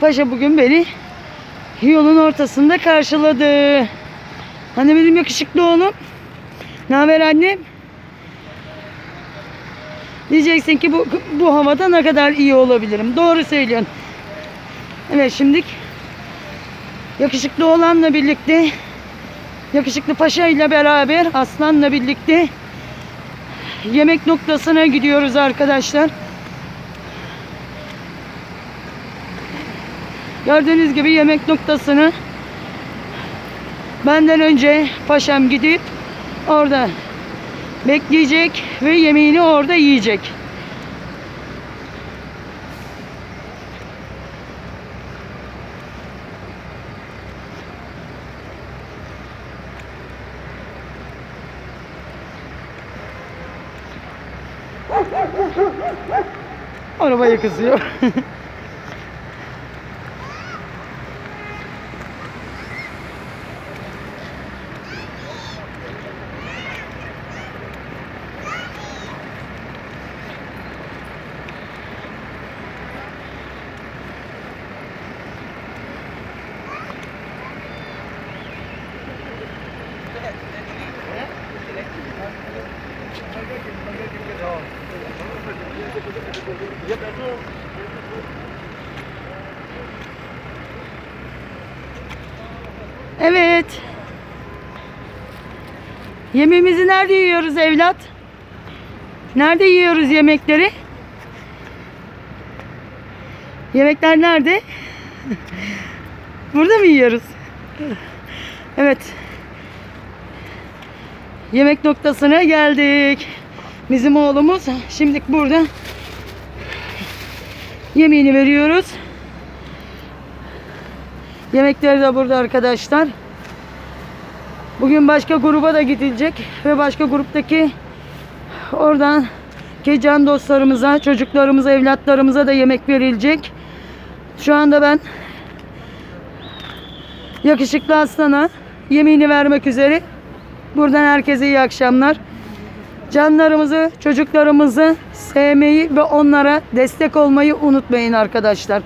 Paşa bugün beni yolun ortasında karşıladı. Hani benim yakışıklı oğlum. Ne haber annem? Diyeceksin ki bu, bu havada ne kadar iyi olabilirim. Doğru söylüyorsun. Evet şimdi yakışıklı oğlanla birlikte yakışıklı paşa ile beraber aslanla birlikte yemek noktasına gidiyoruz arkadaşlar. Gördüğünüz gibi yemek noktasını benden önce paşam gidip orada bekleyecek ve yemeğini orada yiyecek. Arabayı kızıyor. Evet. Yemeğimizi nerede yiyoruz evlat? Nerede yiyoruz yemekleri? Yemekler nerede? Burada mı yiyoruz? Evet. Yemek noktasına geldik. Bizim oğlumuz şimdi burada yemeğini veriyoruz. Yemekleri de burada arkadaşlar. Bugün başka gruba da gidilecek ve başka gruptaki oradan ki can dostlarımıza, çocuklarımıza, evlatlarımıza da yemek verilecek. Şu anda ben yakışıklı aslana yemeğini vermek üzere. Buradan herkese iyi akşamlar. Canlarımızı, çocuklarımızı sevmeyi ve onlara destek olmayı unutmayın arkadaşlar.